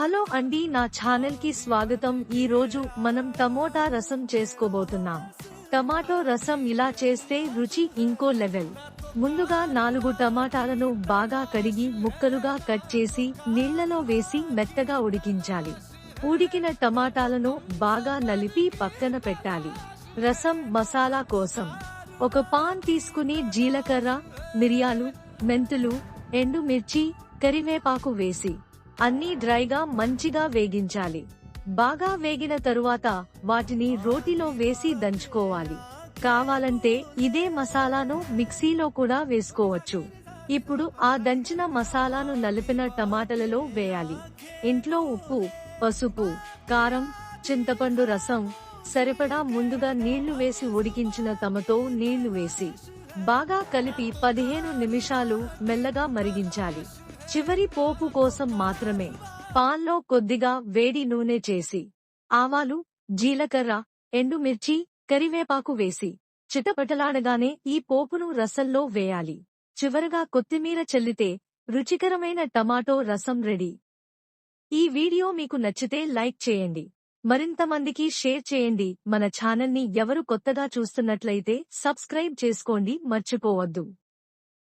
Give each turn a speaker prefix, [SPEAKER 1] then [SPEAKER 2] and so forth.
[SPEAKER 1] Hello అండి నా ఛానల్కి స్వాగతం. ఈ రోజు మనం టమోటా రసం చేసుకోబోతున్నాం. టమాటో రసం ఇలా చేస్తే రుచి ఇంకో లెవెల్. ముందుగా నాలుగు టమాటాలను బాగా కడిగి ముక్కలుగా కట్ చేసి నీళ్ళలో వేసి మెత్తగా ఉడికించాలి. ఉడికిన టమాటాలను బాగా నలిపి పక్కన పెట్టాలి. రసం మసాలా కోసం ఒక పాన్ తీసుకుని జీలకర్ర మిరియాలు మెంతులు ఎండుమిర్చి కరివేపాకు వేసి అన్నీ డ్రైగా మంచిగా వేగించాలి. బాగా వేగిన తరువాత వాటిని రోటిలో వేసి దంచుకోవాలి. కావాలంటే ఇదే మసాలాను మిక్సీలో కూడా వేసుకోవచ్చు. ఇప్పుడు ఆ దంచిన మసాలాను నలిపిన టమాటలలో వేయాలి. ఇంట్లో ఉప్పు పసుపు కారం చింతపండు రసం సరిపడా ముందుగా నీళ్ళు వేసి ఉడికించిన తమతో నీళ్ళు వేసి బాగా కలిపి పదిహేను నిమిషాలు మెల్లగా మరిగించాలి. చివరి పోపు కోసం మాత్రమే పాన్లో కొద్దిగా వేడి నూనె చేసి ఆవాలు జీలకర్ర ఎండుమిర్చి కరివేపాకు వేసి చిటపటలాడగానే ఈ పోపును రసంలో వేయాలి. చివరగా కొత్తిమీర చల్లితే రుచికరమైన టమాటో రసం రెడీ. ఈ వీడియో మీకు నచ్చితే లైక్ చేయండి. మరింత మందికి షేర్ చేయండి. మన ఛానల్ని ఎవరు కొత్తగా చూస్తున్నట్లయితే సబ్స్క్రైబ్ చేసుకోండి. మర్చిపోవద్దు.